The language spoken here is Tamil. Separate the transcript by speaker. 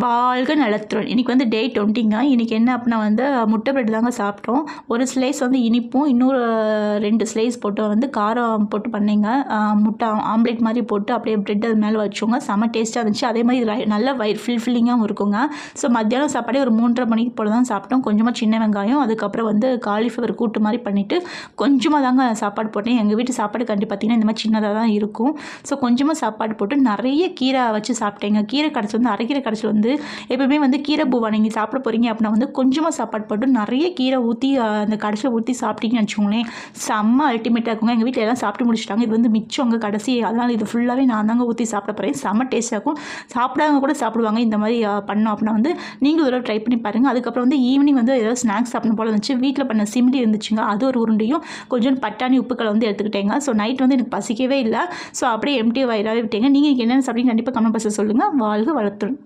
Speaker 1: வாழ்க நலத்துடன். இன்றைக்கி வந்து டே டுவெண்ட்டிங்க இன்றைக்கி என்ன அப்படின்னா வந்து முட்டை பிரெட் தாங்க சாப்பிட்டோம். ஒரு ஸ்லைஸ் வந்து இனிப்பும் இன்னொரு ரெண்டு ஸ்லைஸ் போட்டு வந்து காரம் போட்டு பண்ணிங்க. முட்டை ஆம்லேட் மாதிரி போட்டு அப்படியே பிரெட் அது மேலே வச்சோங்க செம்ம டேஸ்ட்டாக இருந்துச்சு. அதே மாதிரி ரை- நல்ல வயிறு ஃபில்ஃபில்லிங்காகவும் இருக்குங்க. ஸோ மத்தியானம் சாப்பாடே ஒரு மூன்றரை மணிக்கு போல தான் சாப்பிட்டோம். கொஞ்சமாக சின்ன வெங்காயம் அதுக்கப்புறம் வந்து காலிஃப்ளவர் கூட்டு மாதிரி பண்ணிவிட்டு கொஞ்சமாக தாங்க சாப்பாடு போட்டேன். எங்கள் வீட்டு சாப்பாடு கண்டி பார்த்தீங்கன்னா இந்த மாதிரி சின்னதாக தான் இருக்கும். ஸோ கொஞ்சமாக சாப்பாடு போட்டு நிறைய கீரை வச்சு சாப்பிட்டேங்க. கீரை கடைச்சி வந்து அரைக்கீரை கடைச்சி வந்து எப்பவுமே வந்து கீரை பூவா நீங்கள் சாப்பிட போகிறீங்க அப்படின்னா வந்து கொஞ்சமாக சாப்பாடு போட்டு நிறைய கீரை ஊற்றி அந்த கடைசியில் ஊற்றி சாப்பிட்டீங்கன்னு வச்சுக்கோங்களேன். செம்ம அல்டிமேட்டாக இருக்குங்க. எங்கள் வீட்டில் எல்லாம் சாப்பிட்டு முடிச்சிட்டாங்க. இது வந்து மிச்சம் அங்கே கடைசி. அதனால் இது ஃபுல்லாகவே நான் தாங்க ஊற்றி சாப்பிட போகிறேன் செம்ம டேஸ்ட்டாக இருக்கும். சாப்பிடாதவங்க கூட சாப்பிடுவாங்க. இந்த மாதிரி பண்ணோம் அப்படின்னா வந்து நீங்களும் ஒரு ட்ரை பண்ணி பாருங்கள் அதுக்கப்புறம் வந்து ஈவினிங் வந்து ஏதாவது ஸ்நாக்ஸ் சாப்பிடணும் போல இருந்துச்சு. வீட்டில் பண்ண சிம்லி இருந்துச்சுங்க. அது ஒரு உருண்டையும் கொஞ்சம் பட்டாணி உப்புக்களை வந்து எடுத்துக்கிட்டேங்க. ஸோ நைட் வந்து எனக்கு பசிக்கவே இல்லை. ஸோ அப்படியே எம்டி வயிறாகவே விட்டேங்க. நீங்கள் என்னென்ன சாப்பிட்டீங்க கண்டிப்பாக கமெண்ட் பாக்ஸில் சொல்லுங்கள் வாழ்க வளர்த்துடும்